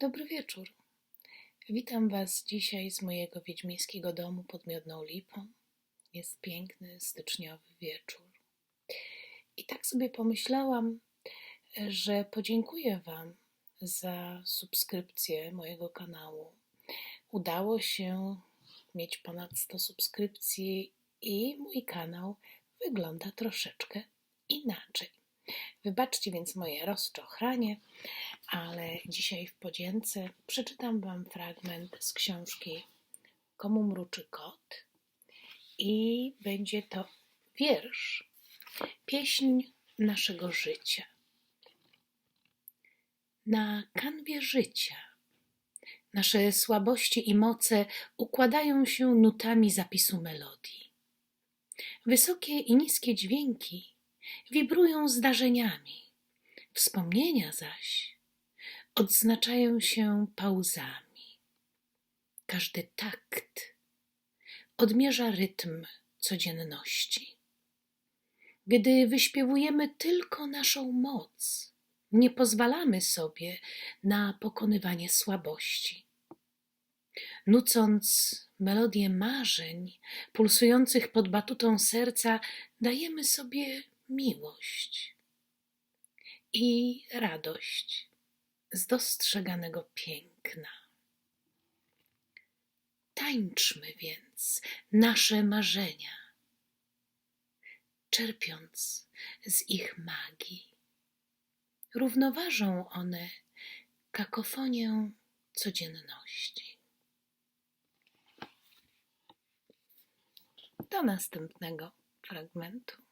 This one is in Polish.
Dobry wieczór. Witam Was dzisiaj z mojego wiedźmińskiego domu pod Miodną Lipą. Jest piękny, styczniowy wieczór. I tak sobie pomyślałam, że podziękuję Wam za subskrypcję mojego kanału. Udało się mieć ponad 100 subskrypcji i mój kanał wygląda troszeczkę inaczej. Wybaczcie więc moje rozczochranie, ale dzisiaj w podzięce przeczytam Wam fragment z książki Komu mruczy kot i będzie to wiersz, pieśń naszego życia. Na kanwie życia nasze słabości i moce układają się nutami zapisu melodii. Wysokie i niskie dźwięki wibrują zdarzeniami, wspomnienia zaś odznaczają się pauzami. Każdy takt odmierza rytm codzienności. Gdy wyśpiewujemy tylko naszą moc, nie pozwalamy sobie na pokonywanie słabości. Nucąc melodię marzeń pulsujących pod batutą serca, dajemy sobie miłość i radość z dostrzeganego piękna. Tańczmy więc nasze marzenia, czerpiąc z ich magii. Równoważą one kakofonię codzienności. Do następnego fragmentu.